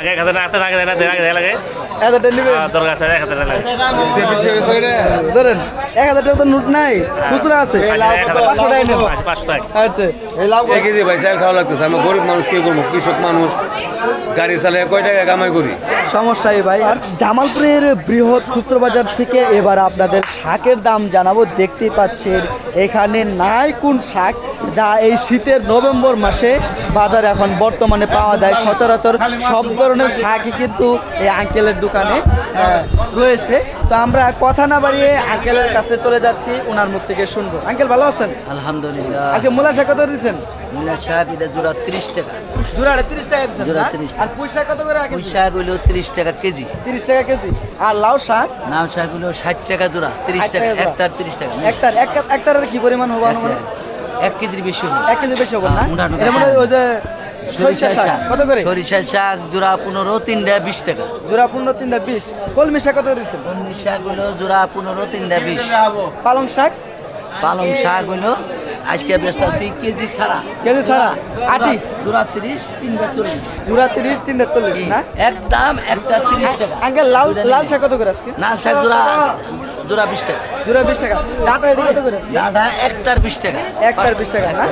আগে খাতে না আগে না আগে লাগে। এক হাজার টাকা দরকার আছে এক হাজার লাগে। ধরেন এক হাজার টাকা তো নোট নাই খুচরা আছে। পাঁচশো টাকা পাঁচশো টাকা আচ্ছা এক কেজি ভাই চাল খাওয়া লাগতেছে। আমরা গরিব মানুষ কি করব? কৃষক মানুষ। গাড়ি চালিয়ে কয় টাকা কামাই করি? সমস্যাই ভাই। আর জামালপুরের বৃহৎ খুচরো বাজার থেকে এবার আপনাদের শাকের দাম জানাব। দেখতেই পাচ্ছেন এখানে নাই কোন শাক যা এই শীতের নভেম্বর মাসে বাজারে এখন বর্তমানে পাওয়া যায়। সচরাচর সব ধরনের শাকই কিন্তু এই আঙ্কেলের দোকানে রয়েছে। তো আমরা কথা না বাড়িয়ে আঙ্কেলের কাছে চলে যাচ্ছি ওনার মুখ থেকে শুনব। আঙ্কেল ভালো আছেন? আলহামদুলিল্লাহ। আজকে মূলা শাক কত দিচ্ছেন? শাক এটা জোড়া তিরিশ টাকা। জোড়াটা তিরিশ টাকা জোড়া না? 30 টাকা। আর পুঁই শাক কত করে পুঁই শাক হইল তিরিশ টাকা কেজি। তিরিশ টাকা কেজি। আর লাউ শাক? শাক হইল ষাট টাকা জোড়া তিরিশ টাকা একটার তিরিশ টাকা। একটার এক কি পরিমাণ হবে এক-? কেজির বেশি হবে। এক বেশি হবে না? হ্যাঁ, হয়। ওই যে সরিষা শাক কত করে? সরিষা শাক জোড়া পনেরো তিনটা বিশ টাকা। জোড়া পনেরো তিনটা বিশ। কলমি শাক কত কলমি শাক হইল জোড়া পনেরো তিনটা বিশ। পালং শাক? পালং শাক হইল আজকে ব্যস্ত আছি কেজি ছাড়া। কেজি ছাড়া? আটি? জোড়া তিরিশ তিনটা চল্লিশ। জোড়া তিরিশ তিনটা চল্লিশ না? একদম একটা তিরিশ টাকা। আঙ্কেল লাল লাল শাক কত করে আজকে? লাল শাক জোড়া জোড়া বিশ টাকা। জোড়া বিশ টাকা। ডাটা এটি কত করে ডাটা একটার বিশ টাকা। একটার বিশ টাকা না?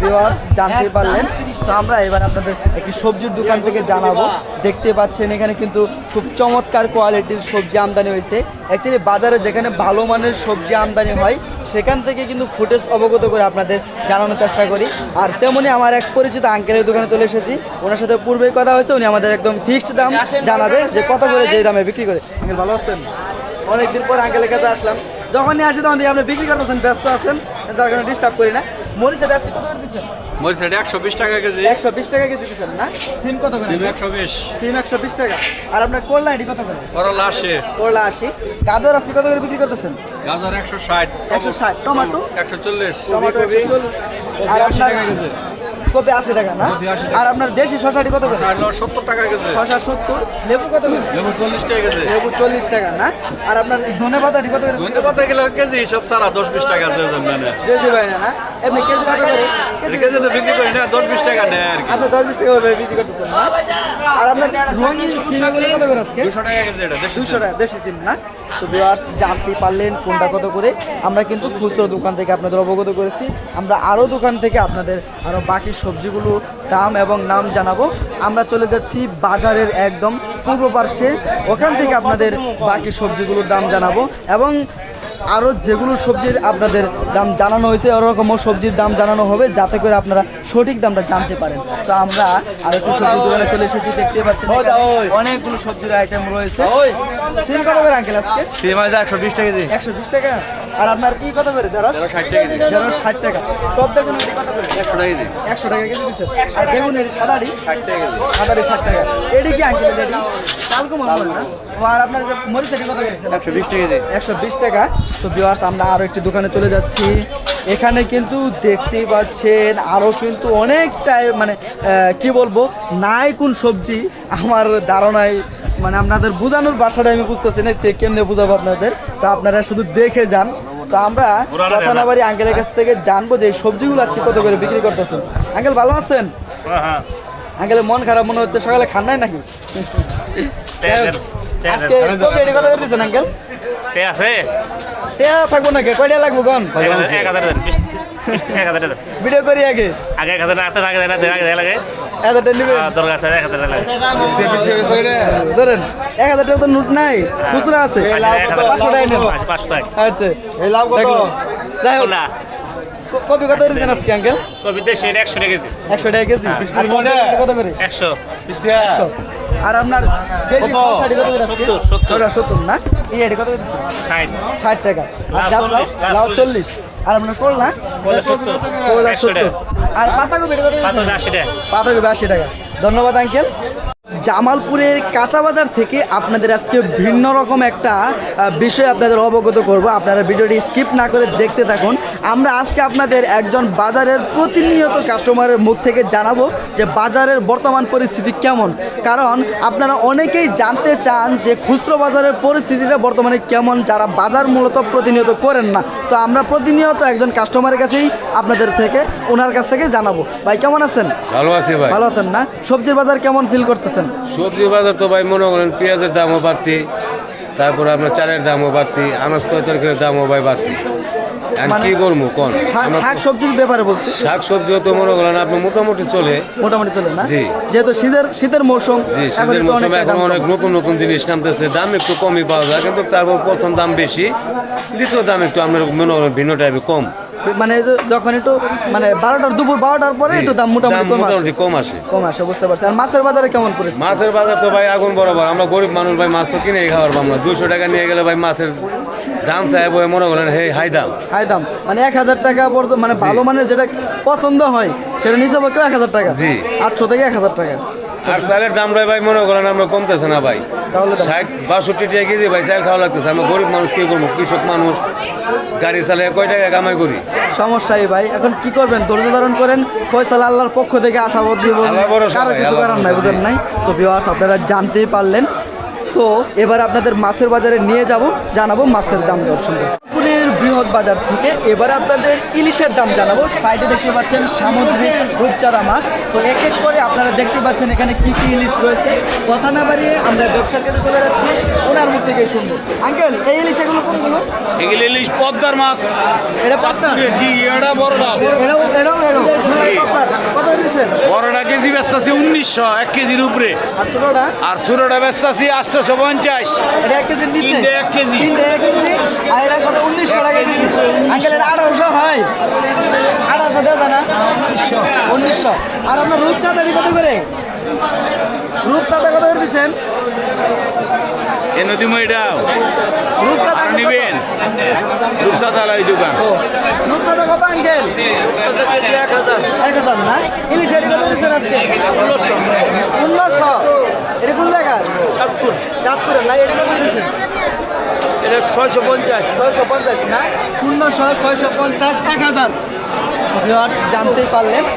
ভিউয়ার্স জানতে পারলেন। তো আমরা এবার আপনাদের একটি সবজির দোকান থেকে জানাব। দেখতে পাচ্ছেন এখানে কিন্তু খুব চমৎকার কোয়ালিটির সবজি আমদানি হয়েছে। অ্যাকচুয়ালি বাজারে যেখানে ভালো মানের সবজি আমদানি হয় সেখান থেকে কিন্তু ফুটেজ অবগত করে আপনাদের জানানোর চেষ্টা করি। আর তেমনি আমার এক পরিচিত আঙ্কেলের দোকানে চলে এসেছি। ওনার সাথে পূর্বেই কথা হয়েছে উনি আমাদের একদম ফিক্সড দাম জানাবে যে কত করে যে দামে বিক্রি করে। ভালো আছেন? অনেকদিন পর আঙ্কেলের কাছে আসলাম। যখনই আসি তখন আপনি বিক্রি করতেছেন ব্যস্ত আছেন যার কারণে ডিস্টার্ব করি না। মরিচের ব্যস্ত কত করে দিচ্ছেন মরিচ রেট একশো বিশ টাকা কেজি। একশো বিশ টাকা কেজি দিচ্ছেন না? সিম কত করে? সিম একশো বিশ। সিম একশো বিশ টাকা। আর আপনার করলা এটি কত করে? করলা আশি। করলা আশি। গাজর আছে কত করে বিক্রি করতেছেন? গাজর একশো ষাট। একশো ষাট। টমেটো? একশো চল্লিশ। টমেটো। আর আপনার। কপি আশি টাকা না? কপি 80 টাকা। আর আপনার দেশি শশাটি কত করে? সত্তর টাকা কেজি। শশা সত্তর লেবু কত করে? লেবু চল্লিশ টাকা কেজি। লেবু চল্লিশ টাকা না? আর আপনার ধনে পাতাটি কত করে? ধনে পাতা গেলে কেজি সব সারা দশ বিশ টাকা আছে মানে। কেজি ভাই না এমনি কেজি কত করে? কেজি তো বিক্রি করি না দশ বিশ টাকা নেয় আর কি। আপনি দশ বিশ টাকা করে বিক্রি করতেছেন না? আর আপনার রঙিন সিমগুলো কত করে আজকে? দুশো টাকা কেজি এটা দেশি দুশো টাকা দেশি সিম না? তো ভিউয়ার্স জানতে পারলেন কোনটা কত করে। আমরা কিন্তু খুচরো দোকান থেকে আপনাদের অবগত করেছি। আমরা আরও দোকান থেকে আপনাদের আরও বাকি সবজিগুলো দাম এবং নাম জানাব। আমরা চলে যাচ্ছি বাজারের একদম পূর্ব পার্শ্বে। ওখান থেকে আপনাদের বাকি সবজিগুলোর দাম জানাব এবং আরও যেগুলো সবজির আপনাদের দাম জানানো হয়েছে ওরকমও সবজির দাম জানানো হবে যাতে করে আপনারা সঠিক দামটা জানতে পারেন। তো আমরা আর একটু সবজি দোকানে চলে এসেছি দেখতে পাচ্ছেন এখানে অনেকগুলো সবজির আইটেম রয়েছে। সিম কত করে আঙ্কেল আজকে? সিম আছে একশো বিশ টাকা একশো বিশ টাকা? আর আপনার কি কত করে? ঢেঁড়স ঢেঁড়স ষাট টাকা টপ বেগুন এটি কত করে? একশো টাকা কেজি একশো টাকা কেজি দিচ্ছে আর বেগুন এটি সাদাটি সাদাটি ষাট টাকা এটি কি আঙ্কেল এটি কালকুম না? ও আর আপনার যে কত একশো বিশ টাকা কেজি একশো বিশ টাকা। তো আমরা আরও একটি দোকানে চলে যাচ্ছি। এখানে কিন্তু দেখতেই পাচ্ছেন আরও কিন্তু অনেকটাই মানে কি বলব নাই কোন সবজি। আমার ধারণায় মানে আপনাদের বোঝানোর বাসাটা আমি বুঝতেছি না যে কেমনে বোঝাবো আপনাদের। তা আপনারা শুধু দেখে যান। তো আমরা কথা না। বাড়ি আঙ্কেলের কাছ থেকে জানব যে সবজিগুলো আজকে কত করে বিক্রি করতেছেন। আঙ্কেল ভালো আছেন? হ্যাঁ, হ্যাঁ। আঙ্কেলের মন খারাপ মনে হচ্ছে সকালে খান নাই নাকি টে টে। আজকে কত করে আঙ্কেল? টে আছে। টেয়া থাকব নাকি কয়টা লাগবো কন? এক হাজার টাকা। ভিডিও করি আগে। আগে এক হাজার না আগে দেয় আগে দেয় লাগে আহ, দরকার আছে এক হাজার লাগে। ধরেন এক হাজার টাকা তো নোট নাই খুচরা আছে। পাঁচশো টাকা পাঁচশো টাকা আচ্ছা। এই লাভ কত? যাই হোক। না। কপি কত দিচ্ছেন আজকে আঙ্কেল? কবি দেশি একশো টাকা কেজি। একশো টাকা কেজি। আর কত করে? একশো। একশো। আর আপনার দেশি কত? করে সত্তর, না? এই এটি কত করে ষাট। টাকা। আর লাউ লাউ চল্লিশ, আর আপনার। আর পাতাকপি আশি টাকা। ধন্যবাদ আঙ্কেল। জামালপুরের কাঁচা বাজার থেকে আপনাদের আজকে ভিন্ন রকম একটা বিষয় আপনাদের অবগত করব। আপনারা ভিডিওটি স্কিপ না করে দেখতে থাকুন। আমরা আজকে আপনাদের একজন বাজারের প্রতিনিয়ত কাস্টমারের মুখ থেকে জানাব যে বাজারের বর্তমান পরিস্থিতি কেমন। কারণ আপনারা অনেকেই জানতে চান যে খুচরো বাজারের পরিস্থিতিটা বর্তমানে কেমন যারা বাজার মূলত প্রতিনিয়ত করেন না। তো আমরা প্রতিনিয়ত একজন কাস্টমারের কাছেই আপনাদের থেকে ওনার কাছ থেকে জানাব। ভাই কেমন আছেন? ভালো আছি ভাই। ভালো আছেন না? সবজির বাজার কেমন ফিল করতেছেন? সবজি বাজার তো ভাই মনে করেন পেঁয়াজের দামও বাড়তি তারপরে আপনার চালের দামও বাড়তি আনাজ তরকারির দামও ভাই বাড়তি। এখন কি করব কোন? শাক সবজির ব্যাপারে বলছি? শাক সবজিও তো মনে করেন আপনি মোটামুটি চলে। মোটামুটি চলে না? জি। যেহেতু শীতের শীতের মৌসুম জি শীতের মৌসুমে এখন অনেক নতুন নতুন জিনিস নামতেছে দাম একটু কমই পাওয়া যায় কিন্তু তারপর প্রথম দাম বেশি দ্বিতীয় দাম একটু আপনার মনে করেন ভিন্ন টাইপের কম। মানে যখন একটু মানে বারোটার দুপুর বারোটার পরে একটু দাম মোটামুটি কম আসে। কম আসে। বুঝতে পারছি। আর মাছের বাজারে কেমন করেছে মাছের বাজার তো ভাই আগুন বরাবর। আমরা গরিব মানুষ ভাই মাছ তো কিনে খাওয়ার পাবো না। দুশো টাকা নিয়ে গেলে ভাই মাছের দাম বই মনে করেন হে হাই দাম। হাই দাম। মানে এক হাজার টাকা পর্যন্ত মানে ভালো মানের যেটা পছন্দ হয় সেটা নিচে পক্ষে এক হাজার টাকা। জি। আটশো থেকে এক হাজার টাকা। আর চালের দাম ভাই ভাই মনে করেন আমরা কমতেছে না ভাই। ষাট বাষট্টি টাকা কেজি ভাই চাল খাওয়া লাগতেছে। আমরা গরিব মানুষ কি করব কৃষক মানুষ। গাড়ি চালিয়ে কয় টাকা কামাই করি? সমস্যাই ভাই। এখন কি করবেন? ধৈর্য ধারণ করেন। ফয়সাল আল্লাহর পক্ষ থেকে আশাবাদী কারও কিছু করার নাই বুঝেন নাই? তো ভিউয়ার্স আপনারা জানতেই পারলেন। তো এবার আপনাদের মাছের বাজারে নিয়ে যাব জানাব মাছের দাম দর সম্পর্কে বৃহৎ বাজার থেকে এবার আপনাদের ইলিশের দাম জানাব। সাইডে দেখতে পাচ্ছেন সামুদ্রিক রূপচাঁদা মাছ। তো এক এক করে আপনারা দেখতে পাচ্ছেন এখানে কি কি ইলিশ রয়েছে। কথা না বাড়িয়ে আমরা ব্যবসার কাছে চলে যাচ্ছি। থেকে শুনব। আঙ্কেল এই ইলিশ এগুলো কোনগুলো? এগুলো ইলিশ পদ্মার মাছ। এটা পাত্তা জি এটা বড়টা। এটাও এটাও এটাও। কত দিচ্ছেন বড়টা কেজি বেচতেছি উনিশশো এক কেজির উপরে। আর ষোলোটা বেচতেছি আটশোশো পঞ্চাশ। এক কেজি। এক কেজি। আর এটা কত? উনিশশো টাকা কেজি। আঙ্কেল এটা আঠারোশো হয়। আঠারোশো দেওয়া না? উনিশশো। আর আপনার রূপচাঁদারি কত করে? রূপচাঁদা কত করে দিচ্ছেন? এ নদী মইটাও আর? নিবেন? রূপসাদালা ওই দোকান। ও, রূপচাঁদা কত আঙ্কেল? এক হাজার। এক হাজার না? ইলিশ এটি কত দিচ্ছেন আজকে? ষোলোশো ষোলোশো এটা কোন জায়গা চাঁদপুর। চাঁদপুরে না? এটা কত দিচ্ছেন? এটা ছয়শো পঞ্চাশ। ছয়শো পঞ্চাশ না? শূন্যশো ছয়শো পঞ্চাশ এক হাজার। জানতেই পারলেন।